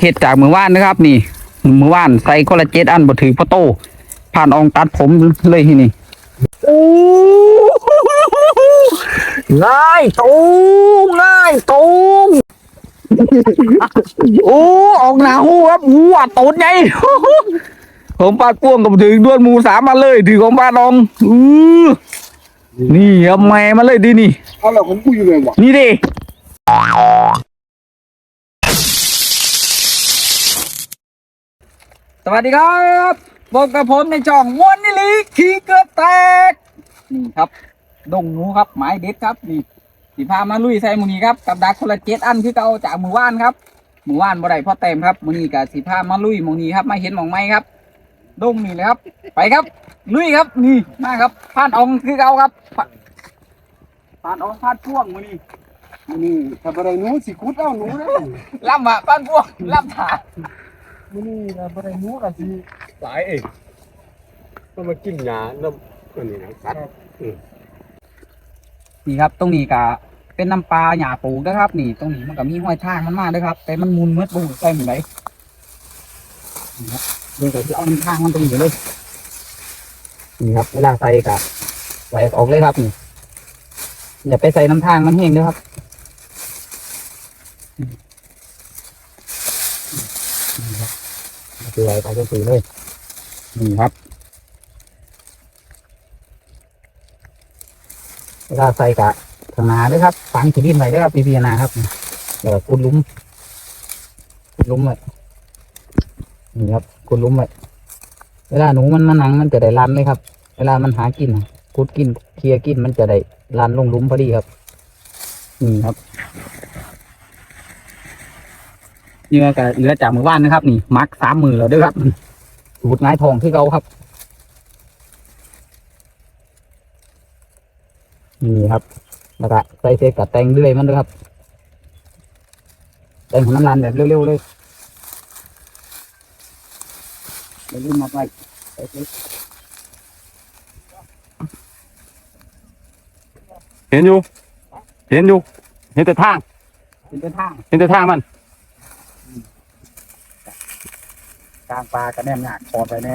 เข็ดจากมือว่านนะครับ นี่มือว่านใส่คอลลาเจนอันบ่ถือพ่อโต ผ่านอองตัดผมเลยที่นี่โอ้ง่ายตูมง่ายตูมโอ้ออกหนาหูครับหูอะตูดไงผมปาดพ่วงกับถึงด้วนหมูสามมาเลยถือของปาดอองอือนี่ครับแม่มาเลยดินี่เอาละผมพูดอยู่เลยวะนี่ดิ สวัสดีครับพบกับผมในช่องมวนนิลิขี่เกือบแตก นี่ครับ ดงหนูครับหมายเด็ดครับนี่สีพามาลุยใส่หมูนี้ครับกับดักคนละเจ็ดอันคือเก่าจากหมู่บ้านครับหมู่บ้านบ่ได้พ่อเต็มครับหมูนี้กับสีพามาลุยหมูนี้ครับมาเห็นหมองไม้ครับ ดงนี่เลยครับ ไปครับ ลุยครับนี่มาครับผ่านอองคือเก่าครับผ่านอองผ่านพ่วงหมูนี้นี่ถ้าอะไรหนูสิคุดเอาหนูนะล่ำอะบ้านพวกล่ำถา มื้อนี่ถ้าอะไรหนูก็สิตายเองต้องมากินยาน้ำอันนี้นะสัตว์นี่ครับตรงนี้ก็เป็นน้ำปลาหยาปลูกนะครับ นี่ตรงนี้มันก็มีห้อยทางมันมาด้วยครับ แต่มันมุนเมื่อปูใส่หมือนไรนี่ครับเดี๋ยวก็จะเอาน้ำทางมันตรงนี้เลยนี่ครับเวลาใส่กับใส่ออกเลยครับนี่อย่าไปใส่น้ำทางมันแห้งด้วยครับนี่ครับ คืออะไรไปก็คือเลยนี่ครับเวลาใส่กะข้างหน้าด้วยครับฝังขีดินไว้ด้วยครับพี่พีนาครับเดี๋ยวคุณลุ้มคุณลุ้มไว้นี่ครับคุณลุ้มไว้เวลาหนูมันมาหนังมันจะได้รันเลยครับ เวลามันหากินคุดกินเคลียร์กินมันจะได้รันลงหลุ้มพอดีครับนี่ครับ เหยื่อกับเหลือจากมือว่านนะครับ นี่มักสามมือแล้วด้วยครับสูตรง่ายทองที่เขาครับ นี่ครับแล้วก็ใส่เศษกับแตงเรื่อยมันด้วยครับแตงของน้ำรันแบบเร็วๆเลยเดี๋ยวลืมมาไปใส่เศษเห็นอยู่ เห็นอยู่ เห็นแต่ทางเป็นต้นทาง เห็นแต่ทางมัน กลางปลากระแนมหยากคอไปแน่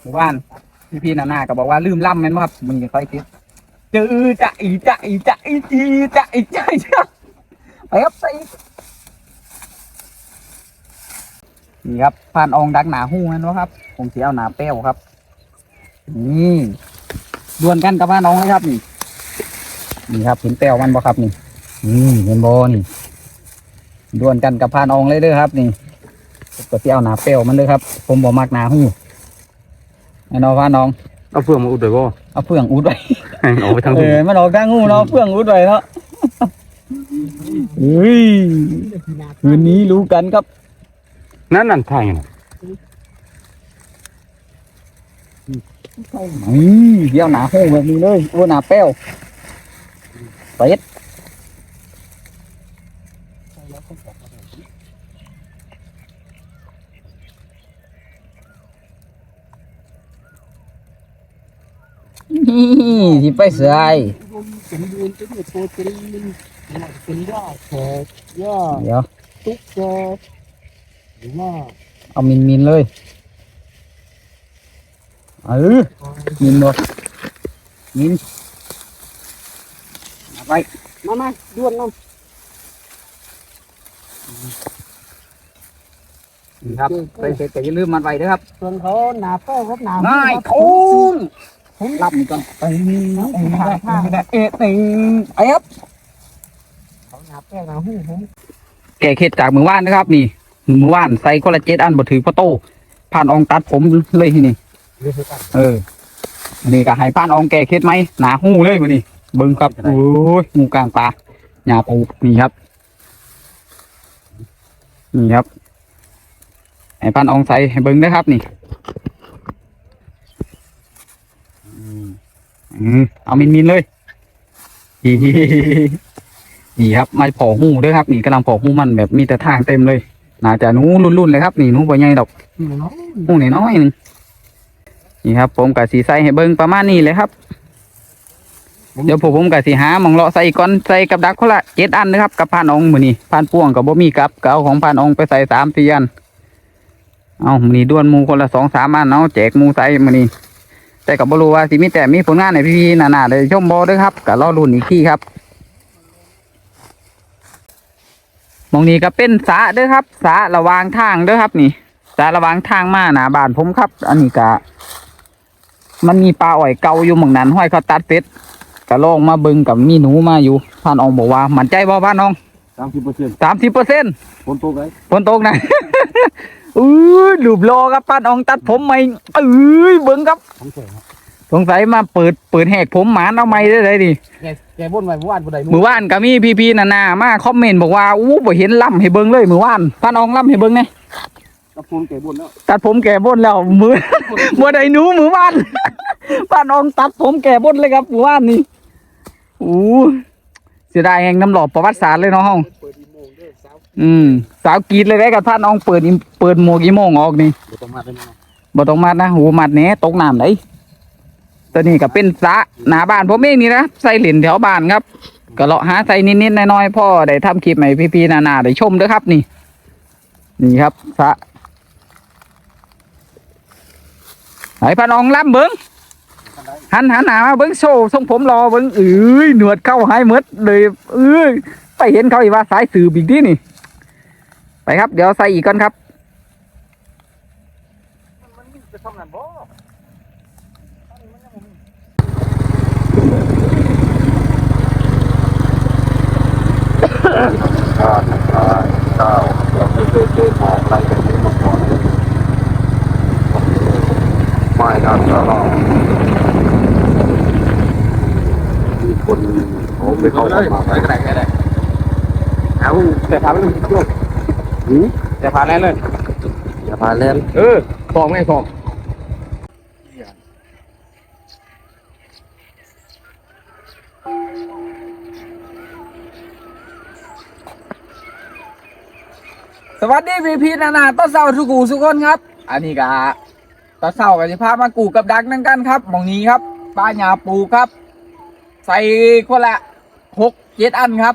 หมู่บ้านพี่พี่นานาก็บอกว่าลืมล่ำแม่นบ่ครับมึงอย่าค่อยคิดเจอจะอีจะอีจะอีจีจะอีจะอีจะไปครับไปนี่ครับผ่านองดักหนาหู้แม่นบ่ครับผมเสียเอาหนาเป้วครับ นี่ดวลกันกับผ่านองเลยครับนี่นี่ครับเห็นเป้วมันบ่ครับนี่นี่เห็นบ่นี่ดวลกันกับผ่านอองเลยเด้อครับ นี่ ก็สิเอาหนาเปรี้ยวมันเลยครับ ผมบอกมากหนาหูไอ้น้องว่าน้องเอาเฟืองมาอุดเลยบ่เอาเฟื่องอุดไว้ออกไปทางเอหูอมันออกทางหูเนาะเฟื่องอุดไว้เนาะเฮ้ยคืนนี้รู้กันครับ นั่นนั่นทางอยู่น่ะนี่เดี๋ยวหนาหูแบบนี้เลยโอ้หนาเปรี้ยวเป็ด นี่ที่ไปเสือไอสมบูรณ์จะมีโปรตีนเป็นหญ้าแขกหญ้าเดี๋ยวตุ๊กแกหรือว่าเอามินมินเลยเออมินหมดมินเอาไปมามาด้วนน้นี่ครับไปเสร็จแต่อย่าลืมมันไปด้วยครับำส่วนเขาหนาเป้าครับหนาง่ายทุ่ง ผมรับนี่ก่อนไปนี่นะไปนี่ได้ไปนี่ได้เอ๊ะติงไอ้ครับเขาหนาแป้งหนาหูผมแก่เข็ดจากมือว่านนะครับ นี่มือว่านใส่คอลลาเจนอันบ่ถือพ่อโต ผ่านอองตัดผมเลยที่นี่เรียกกันเอออันนี่ก็ให้ผ่านอองแก่เข็ดไหมหนาหูเลยวันนี้เบิ้งครับโอ้ยงูกลางปลาหญ้าปูนี่ครับนี่ครับให้ผ่านอองใส่ให้เบิ้งนะครับนี่ อืมเอามินมินเลยนี่ครับไม่พอหูด้วยครับ นี่กำลังพอหูมันแบบมีแต่ทางเต็มเลยน่าจะนู้รุ่นๆเลยครับ นี่นูบ่ใหญ่ดอกเนาะหูนี่น้อยนึงนี่ครับ ผมกับสีใสให้เบิ้งประมาณนี้เลยครับ เดี๋ยวผมผมกับสิหาหมองเลาะใส่ก้อนใส่กับดักคนละเจ็ดอันนะครับกับพานองมือนี่พานพ่วงกับบ่มีกับก็เอาของพานองไปใส่สามสี่อันเอามือนี่ด้วนมูคนละสองสามอันเอาะแจกมูใส่มือนี่ แต่กับบรูว่าสิมีแต่มีผลงานในพี่ๆหนาๆได้ชมบ่เด้วยครับก็รอรุ่นอีกที่ครับมองนี้ก็เป็นสะเด้อครับสะระวางทางเด้อครับ นี่สะระวางทางมาหนาบ้านผมครับ อันนี้ก็มันมีปลาอ่อยเกาอยู่หมองนั้นห้อยเขาตัดเสร็จก็ลองมาบิ่งกับมีหนูมาอยู่พานอองบอกว่ามั่นใจบ่พานอง สามสิบเปอร์เซ็นต์สามสิบเปอร์เซ็นต์ฝนตกไหมฝนตกนะ อื้อหลูบโลครับพานอองตัดผมใหม่เอ้ยเบิ่งครับทั้งแสงครับสงสัยมาเปิดเปิดแหกผมหมาเอาใหม่ได้เลยดิแกแกบ่นไว้เมื่อวานบ่ได้มือว่านก็มีพี่พีนานามาคอมเมนต์บอกว่าอู้บ่เห็นล่ำให้เบิ่งเลยมือว่านพานอองล่ำให้เบิ่งไงกับผมแกบ่นแล้วตัดผมแก่บนแล้วมือมือใดหนูมือว่านพานอองตัดผมแก่บนเลยครับมือว่านนี่อู้ เสียดายแห่งน้ำหลอกประวัติศาสตร์เลยเนาะห้องเปิดอีโมงเด้อสาวอืม สาวกรีดเลยได้กับท่านน้องเปิดอิเปิดหมวกกี่โมงออกนี่บ่ต้องมาได้ไหมเนาะบ่ต้องมัดนะหูมัดแหน่ตกน้ำไหนตัวนี้ก็เป็นสระหน้าบ้านผมเองนี่นะใส่เหรียญแถวบ้านครับ ก็เลาะหาใส่นิดๆน้อยๆพ่อได้ทำคลิปให้พี่ๆนาๆได้ชมเด้อครับนี่ นี่ครับสระไหนพะนองล้ำเบิ้ง หันหันหนามาเบิ้งโชว์ทรงผมรอเบิ้งเอ้ยหนวดเข้าหายมดเลยเอ้ยไปเห็นเขาอีกว่าสายสื่อบีกที่นี่ ไปครับ เดี๋ยวใส่อีกก่อนครับมันมีจะทำงานบ่ไม่ครับเรามี คนเขาไปเข้ามาไปก็ได้ก็ได้เอาแต่พาไปเลยโยกหือจะผ่าแล้วเลยอย่พาเล่นเออฟองไงฟองสวัสดีพี่พีนานาต้นเสาทุกกูทุกคนครับ อันนี้ก็ต้นเสากับสิพามากูกับดักนั่งกันครับมองนี้ครับป้าหยาปูครับ ใส่คนละหกเจ็ดอันครับ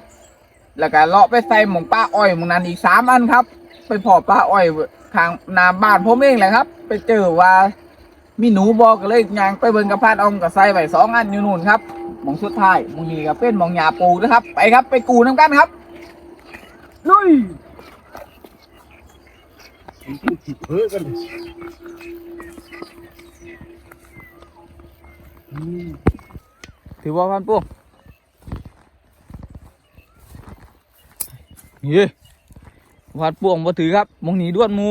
แล้วก็เลาะไปใส่หมองป้าอ้อยหมองนั้นอีกสามอันครับ ไปพอป้าอ้อยข้างหนาบ้านผมเองแหละครับ ไปเจอว่ามีหนูบอกก็เลยยางไปเบิ่งกับพานอองกับใส่ไว้สองอันอยู่นู่นครับหมองสุดท้ายหมองนี้ก็เป็นหมองหยาปูนะครับ ไปครับไปกูน้ำกันครับลุยเฮ้อกัน ถือว่าพันป้วงนี่พันป้วงมาถือครับมองนี้ด้วนหมู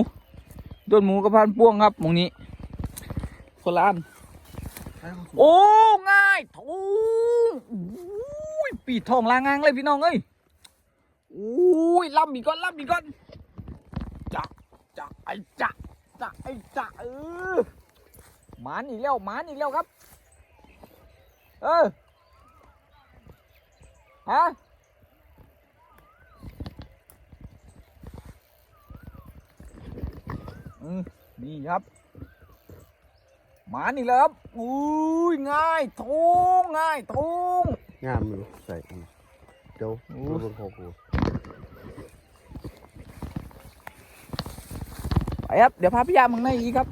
ด้วนหมูกับพันป้วงครับมองนี้คนละอันโอ้ง่ายทูอุ้ยปีทองลางางเลยพี่น้องเอ้ยอุ้ยล่ำอีกก้อนล่ำอีกก้อนจักจักไอ้จักจักไอ้จักเออหมานอีกแล้วหมานอีกแล้วครับ เออ ฮะอืมนี่ครับหมานี่แล้วครับอุ้ยง่ายทุงง่ายทุงงามอยู่ใส่เดี๋ยวโอ้ดูบนคอกูไปครับ เดี๋ยวพาพี่ยามึงในอีกครับ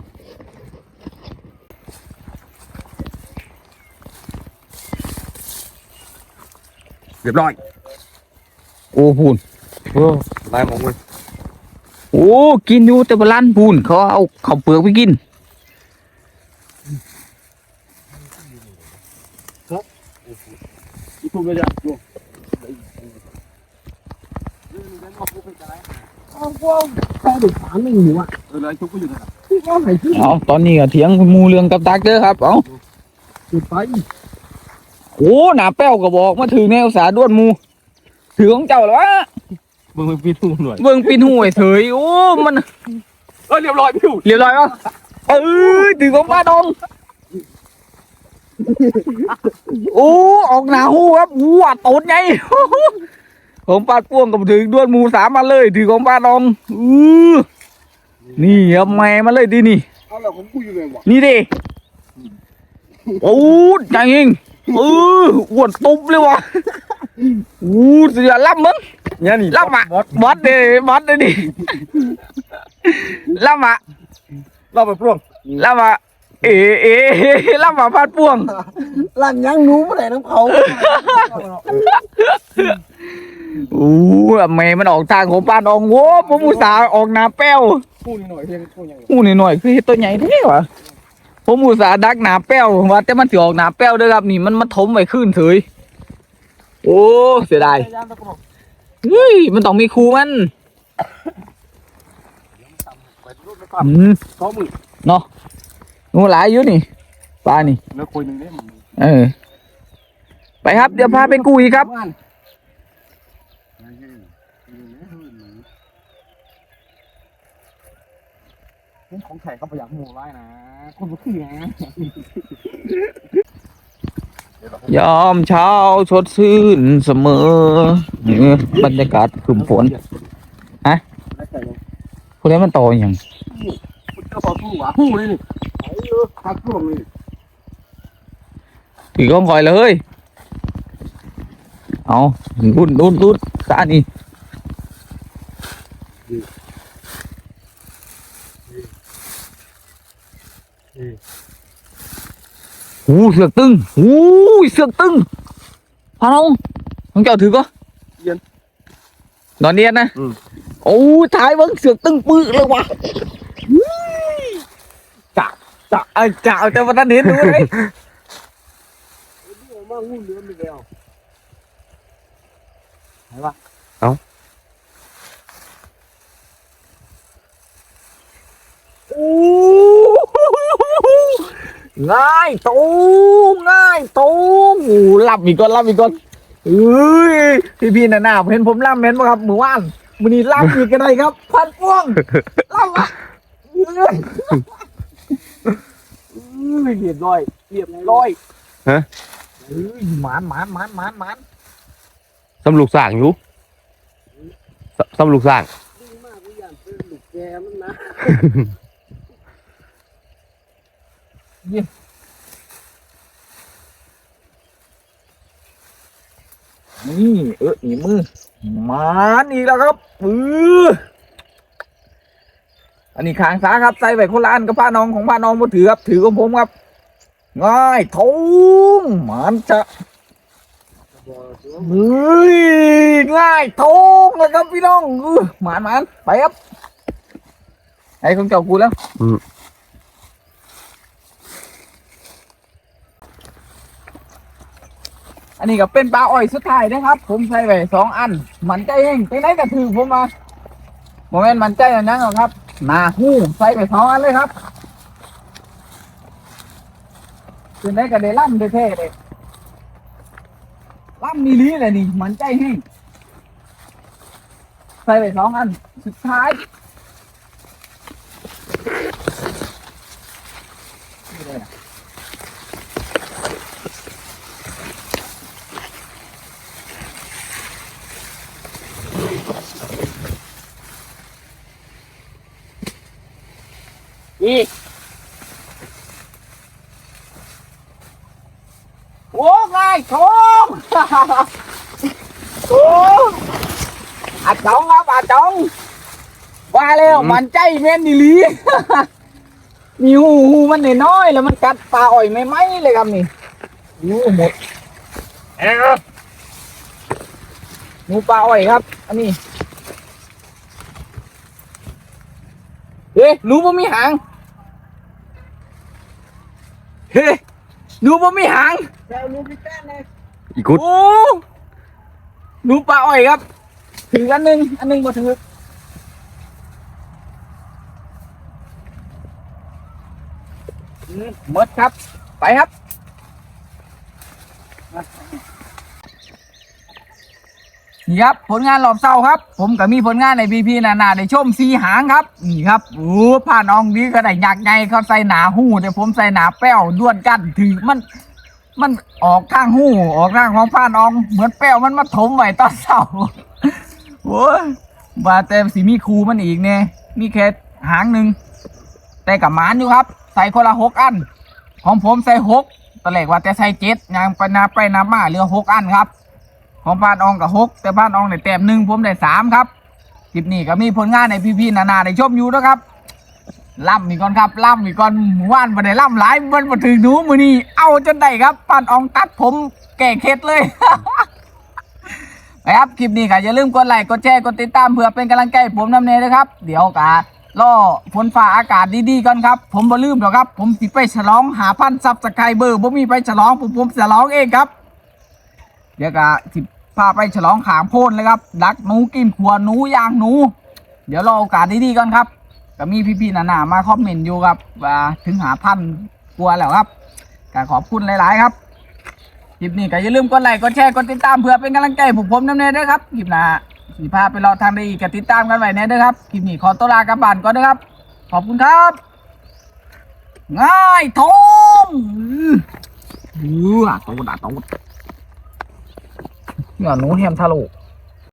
เรียบร้อย โอ้พูนเออลายมองเลยโอ้กินอยู่แต่บร้านพูนเขาเอาเขาวเปลือกไปกินอีทุ่มเลยจ้ะโยกเอาพวกแค่ดูฝานไม่หมูอะเออแล้วทุกก็อยู่นั่นน่ะเอาเอาตอนนี้ก็เถียงหมูเรื่องกับดักเด้อครับ เอาจุดไป โอ้หนาแป้วก็บอกมาถือแนวสาด้วนหมูถือของเจ้าเหรอวะมึงมึงปีทุ่มหน่อยเบิ่งปินหูไอ้เถยโอ้มันเออเรียบร้อยพี่ทุ่มเรียบร้อยปะเออถือของป้าดองโอ้ออกหนาหูครับวัวตดไงของป้าป้วงกับถือด้วนหมูสามมาเลยถือของป้าดองอือนี่ครับแม่มาเลยดินี่เอาแล้วผมกูอยู่เลยวะนี่ดิโอ้จังยิง เอออ้วนตุ๊บเลยวะอู้เสือล่ำมึงเนี่ยนี่ล่ำอะบอสบอสเดบอสเดดิล่ำอะเราไปพร่วงล่ำอะเอเอล่ำอะพาดพ่วงลั่นยังหนูบ่ได้น้ำเขาอู้แม่มันออกทางของปานอองโว้ผมอุตส่าห์ออกหนาแป้วพูดหน่อยเพียงพูดยังอู้หน่อยๆคือเฮ็ดตัวใหญ่เท่วะ ผมอุตส่าห์ดักหนาแป้วว่าแต่มันสิออกหนาแป้วเด้วยครับนี่มันมาถมไว้ขึ้นเฉยโอ้เสียดายยามตะกบอกเฮ้ยมันต้องมีครูมันไปรูปไปปั๊บอืมสองมือเนาะงูหลายอยู่นี่ปลานี่แล้วคุยหนึ่งได้มันเออไปครับเดี๋ยวพาไปกุยครับ ของแขกก็ประหยัดหมูไว้นะคุณก็คือนะยามเช้าสดชื่นเสมอนี่บรรยากาศครึมฝนฮะแล้วแต่ยังพวกนี้มันโตอหย่างคุณก็พอสู้หวาหู้เลยนี่ไอ้เออพักร่วงเลยถือกล้องคอยเลย เอารุ่นรุ่นรุ่นซานี่ หูเสือกตึงหูเสือกตึงพาน้องน้องเจ้าถือก็นอนเนียนนะโอ้ถ่ายเบิ้งเสือกตึงปื้อเลยวะจะจะเอ้ยจะเอาแต่วันนั้นเห็นดูเลยมางูเหลือมไปแล้วโอ้ ง่ายตูมง่ายตูมโอ้ลับอีกก่อนลับอีกก่อนเอ้ยพี่พี่ๆน่ะน่าเห็นผมล่ำเห็นไหมครับเมื่อวานวันนี้ล่ำอีกกันเลยครับ พันป้วงล่ำอะเอ้ยเรียบร้อยเรียบร้อยเอ้ยหมานหมานหมานหมานหมานสำลูกสร้างอยู่สสำลูกสร้างดีมากเลยอย่างเป็นลูกแกมันนะ นี่เออนี่มือมานอีกแล้วครับเอออันนี้ขางซ้าครับใส่ไว้คนละอันกับผ้าน้องของผ้าน้องมาถือครับ ถือของผมครับ ง่ายทุ่งมานจะเฮ้ยง่ายทงเลยครับพี่น้องอื้อหมานหมานไปครับไอ้ของเจ้ากูแล้ว อันนี้ก็เป็นปลาอ้อยสุดท้ายนะครับ ผมใส่ไปสองอัน มันใจเองไปไหนก็ถือผมมาโมเมนต์มันใจอย่างนั้นหรอกครับหนาหู้ใส่ไปสองอันเลยครับเป็นได้ก็ได้ล่ำได้เท่เลยล่ำมีลีเลยนี่มันใจแห้งใส่ไปสองอันสุดท้ายนี่เลยอะ อีกโอ้ง่ายทองโอ้อาจองครับอาจองว่าแล้วมันใจแม่นดีหลีมีหูหูมันน้อยๆแล้วมันกัดปลาอ่อยไม่ไหมเลยครับนี่หูหมดเอ้าหมูปลาอ่อยครับ อันนี้ เฮ้ยหนูบ่มีหางเฮ้ยหนูบ่มีหางแล้วลูกพี่แป้นเลยอีกุดโอ้หนูปลาอ้อยครับถืออันหนึ่งอันหนึ่งมาถืออืมหมดครับ ไปครับ นี่ครับผลงานรอบเศร้าครับ ผมก็มีผลงานในพีพีนานาในชมสีหางครับนี่ครับโอ้ผ่านองดีก็ได้อยากไงเขาใส่หนาหูแต่ผมใส่หนาแป้วด้วนกันถือมัน มันออกข้างหูออกข้างของผ่านอง เหมือนแป้วมันมาถมไว้ตอนเศร้าโอ้ยว่าแต่สีมีครูมันอีกเนี่ยมีแค่หางหนึ่งแต่กับหมานอยู่ครับ ใส่คนละหกอัน ของผมใส่หกตอนแรกว่าจะใส่เจ็ดยังไปนับไปนับมาเหลือหกอันครับ ของพานอองกับหกแต่พานอองได้แต้มหนึ่งผมได้สามครับคลิปนี้ก็มีผลงานในพี่ๆนานาได้ชมอยู่นะครับล่ำอีก่อนครับล่ำอีก่อนหมู่านมาได้ล่ำหลายมันมาถึงหนูมือนี้เอาจนได้ครับพานอองตัดผมแก่เคล็ดเลยนะครับคลิปนี้ก็อย่าลืมกดไลค์กดแชร์กดติดตามเพื่อเป็นกำลังใจผมน้ำเนยนะครับ เดี๋ยวกะล่อฝนฟ้าอากาศดีๆก่อนครับ ผมบ่ลืมหรอกครับ ผมสิไปฉลองหาพันซับสไครเบอร์บ่มีไปฉลองผมผมฉลองเองครับ เดี๋ยวกะสิพาไปฉลองขางโพนเลยครับดักหนูกินขัวหนูย่างหนู เดี๋ยวรอโอกาสดีๆก่อนครับก็มีพี่ๆนาๆมาคอมเมนต์อยู่ครับว่าถึงหาพันกลัวแล้วครับก็ขอบคุณหลายๆครับคลิปนี้ก็อย่าลืมกดไลค์กดแชร์กดติดตามเพื่อเป็นกำลังใจให้พวกผมน้ำเนยด้วยครับคลิปหน้าสีพาไปรอทางได้อีกก็ติดตามกันไว้แน่ด้วยครับคลิปนี้ขอตัวลากลับบ้านก่อนนะครับ ขอบคุณครับ ง่ายทมอือโตดาโตด เนี่ยหนูแฮมทะลุ